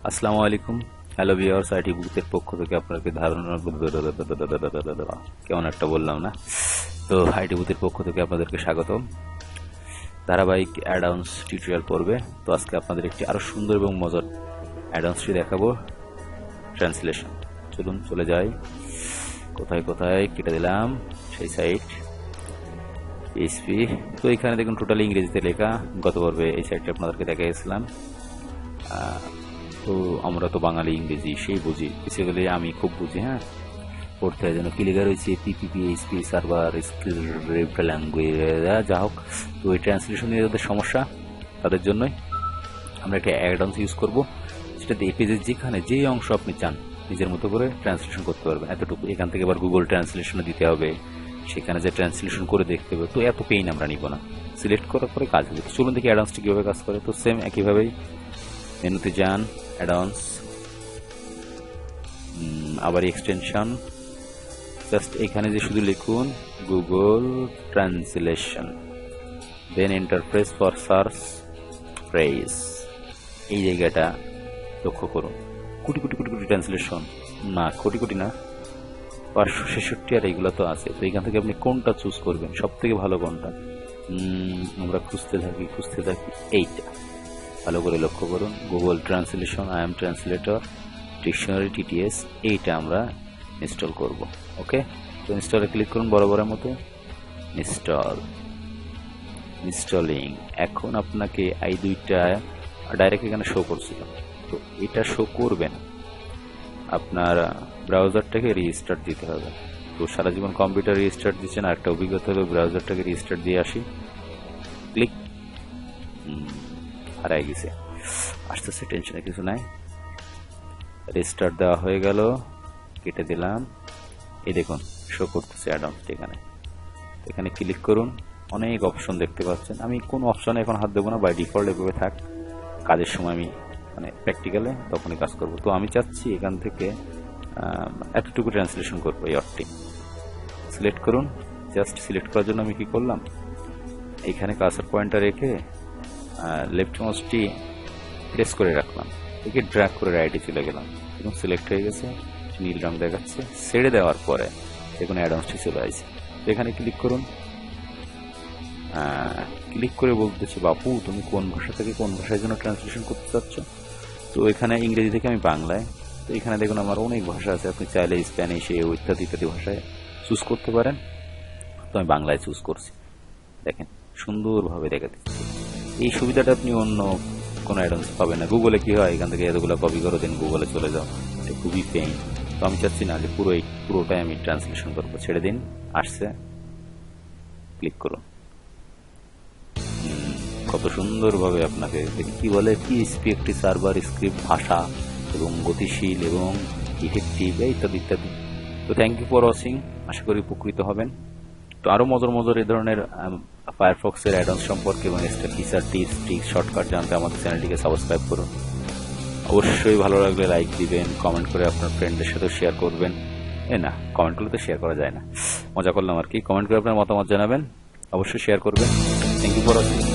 আসসালামু আলাইকুম hello viewers IT বুকের পক্ষ থেকে আপনাকে ধারণা কেমন একটা বললাম না তো আইটি বুথের পক্ষ থেকে আপনাদেরকে স্বাগতম ধারাবাহিক অ্যাডাউন্স টিউটোরিয়াল পড়বে তো আজকে আপনাদের একটি আরও সুন্দর এবং মজার অ্যাডাউন্সটি দেখাবো ট্রান্সলেশন চলুন চলে যাই কোথায় কোথায় কেটে দিলাম সেই সাইট পিএসপি তো এখানে দেখুন টোটালি ইংরেজিতে লেখা গত পর্বে এই সাইটটা আপনাদেরকে দেখাইছিলাম তো আমরা তো বাঙালি ইংরেজি, সেই বুঝি। বেসিক্যালি আমি খুব বুঝি হ্যাঁ? পড়তে হয় যেন কি লেখা রয়েছে পিপিপি এইচপি সার্ভার ল্যাঙ্গুয়েজ যা হোক। তো এই ট্রান্সলেশন নিয়ে যাদের সমস্যা, তাদের জন্যই আমরা একটা অ্যাডভান্স ইউজ করব। সেটাতে এই পেজের যেখানে যেই অংশ আপনি চান, নিজের মতো করে ট্রান্সলেশন করতে পারবেন। এতটুকু এখান থেকে আবার গুগল ট্রান্সলেশনে দিতে হবে। সেখানে যে ট্রান্সলেশন করে দেখতে হবে। তো এত পেইন আমরা নিব না। সিলেক্ট করার পরে কাজ হবে। চলুন দেখি অ্যাডভান্সটি কীভাবে কাজ করে। তো সেম একইভাবেই মেনুতে যান অ্যাডভান্স আবার এক্সটেনশন জাস্ট এখানে যে শুধু লিখুন Google translation then interface for search phrase এই জায়গাটা লক্ষ্য করুন। কোটি কোটি কোটি কোটি ট্রান্সলেশন না, কোটি কোটি না। পাঁচশো ছেষট্টি আর এইগুলো তো আছে। তো এখান থেকে আপনি কোনটা চুজ করবেন? সব থেকে ভালো কোনটা? আমরা খুঁজতে থাকি খুঁজতে থাকি এইটা। ভালো করে লক্ষ্য করুন। Google translation I am translator dictionary TTS এইটা আমরা ইনস্টল করব। ওকে তো ইনস্টলে ক্লিক করুন বরাবরের মতো। ইনস্টল ইনস্টলিং এখন আপনাকে এই দুইটা ডাইরেক্ট এখানে শো করছিল তো এটা শো করবেন আপনার ব্রাউজারটাকে রিস্টার্ট দিতে হবে। তো সারা জীবন কম্পিউটার রিস্টার্ট দিচ্ছেন আর একটা অভিজ্ঞতা হলো ব্রাউজারটাকে রিস্টার্ট দিয়ে আসি। ক্লিক হারাই গেছে। আসতেছে টেনশনে কিছু নাই। রিস্টার্ট দেওয়া হয়ে গেল, কেটে দিলাম। এই দেখুন শো করতেছে অ্যাডামস এখানে। এখানে ক্লিক করুন, অনেক অপশন দেখতে পাচ্ছেন। আমি কোন অপশনে এখন হাত দেবো না বাই ডিফল্ট এভাবে থাক। কাজের সময় আমি মানে প্র্যাকটিক্যালে তখনই কাজ করব। তো আমি চাচ্ছি এখান থেকে এতটুকু ট্রান্সলেশন করব এই অর্থটি সিলেক্ট করুন। জাস্ট সিলেক্ট করার জন্য আমি কি করলাম? এখানে কাসার পয়েন্টটা রেখে লেফট মাউসটি প্রেস করে রাখলাম। একে ড্র্যাগ করে রাইটে চলে গেলাম। এবং সিলেক্ট হয়ে গেছে, নীল রং দেখাচ্ছে। ছেড়ে দেওয়ার পরে দেখুন অ্যাডভান্সটি চলে আসছে। এখানে ক্লিক করুন। ক্লিক করে বলতেছে, বাপু, তুমি কোন ভাষা থেকে কোন ভাষায় জন্য ট্রান্সলেশন করতে চাচ্ছ? তো এখানে ইংরেজি থেকে আমি বাংলায়। তো এখানে দেখুন, আমার অনেক ভাষা আছে। আপনি চাইলে স্প্যানিশ এ ইত্যাদি ইত্যাদি ভাষায় চুজ করতে পারেন। তো আমি বাংলায় চুজ করছি। দেখেন, সুন্দরভাবে দেখা দিচ্ছি এই সুবিধাটা আপনি অন্য কোনো অ্যাডভান্স পাবেন না। গুগলে কি হয়? এখান থেকে এতগুলো কপি করে দিন গুগলে চলে যাও। এটা খুবই পেইন তো আমি চাচ্ছি না যে পুরো এই পুরোটাই আমি ট্রান্সলেশন করব। ছেড়ে দিন, আসছে। ক্লিক করুন। কত সুন্দরভাবে আপনাকে কি বলে? পিএসপি একটি সার্ভার স্ক্রিপ্ট ভাষা এবং গতিশীল এবং ইফেক্টিভ ইত্যাদি ইত্যাদি। তো থ্যাংক ইউ ফর ওয়াচিং আশা করি উপকৃত হবেন। তো আরও মজার মজার এই ধরনের ফায়ারফক্সের অ্যাডভান্স সম্পর্কে এবং extra feature tips trick shortcut জানতে আমাদের চ্যানেলটিকে সাবস্ক্রাইব করুন। অবশ্যই ভালো লাগলে লাইক দিবেন কমেন্ট করে আপনার ফ্রেন্ডদের সাথে শেয়ার করবেন। এ না কমেন্ট করলে তো শেয়ার করা যায় না। মজা করলাম আর কি। কমেন্ট করে আপনার মতামত জানাবেন। অবশ্যই শেয়ার করবেন। Thank you for watching